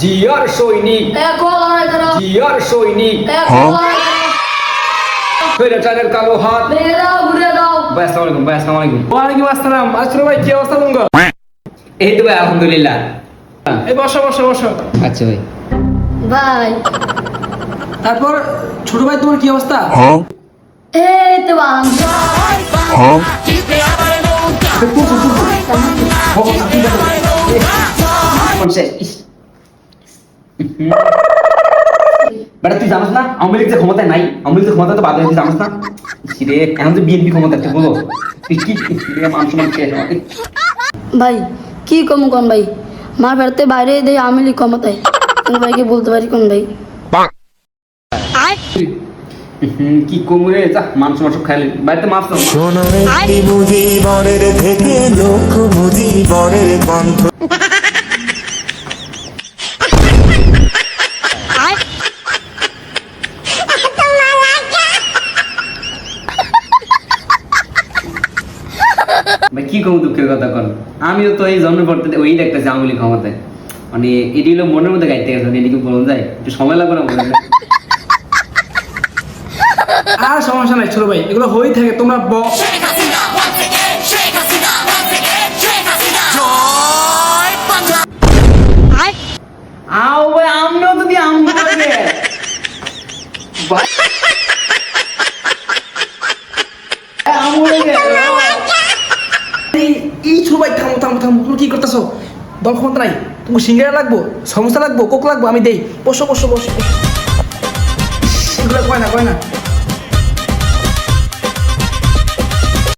জিয়ার সৈনিক। জিয়ার সৈনিক। ফেরাচারের কালো হাত। ভাই আসসালামু আলাইকুম ভাই আসসালামু আলাইকুম। ওয়ালাইকুম আসসালাম। আশরফ ভাই কি অবস্থা তোমার? এই তো ভাই আলহামদুলিল্লাহ। এই বসো বসো বসো। আচ্ছা ভাই। ভাই। তারপর ছোট ভাই তোমার কি অবস্থা? এই তো বাম কোনসে বেটা তুই জানিস না আওয়ামী লীগ যে ক্ষমতায় নাই আওয়ামী লীগ ক্ষমতা তো বাদ হয়ে জানিস না? রে এখন তো বিএনপি ক্ষমতা তুই বলো। তুই কি রে, শেষ ভাই কি কম কম ভাই? মার ফেরতে বাইরে দেয় আমি লিখ ক্ষমতায়। তুমি ভাইকে বলতে পারি কোন ভাই? কি কমরে যা সম্মান সব খাইলে। বাড়িতে মাছ শোনো বুঝি বরের থেকে লক্ষ বুঝি বরের কণ্ঠ। ভাই কি কম দুঃখের কথা কর আমিও তো এই জন্ম পড়তে ওই দেখতেছি আওয়ামী লীগ ক্ষমতায়। মানে এটি হলো মনের মধ্যে গাইতে গেছে এদিকে বলুন যায় একটু সময় লাগবে না বলুন আর সমস্যা নাই ছোট ভাই এগুলো হয়েই থাকে তোমরা ব- আও ভাই আমরাও তো দিয়ে আম এই- এই ছোট ভাই থামো থামো থামো তুমি কি করতেছো? দল ক্ষমতা নাই। তুমি সিঙ্গারা লাগবো সমস্যা লাগবো, কোক লাগবো, আমি দেই। বসো বসো বসো কয় না কয় না?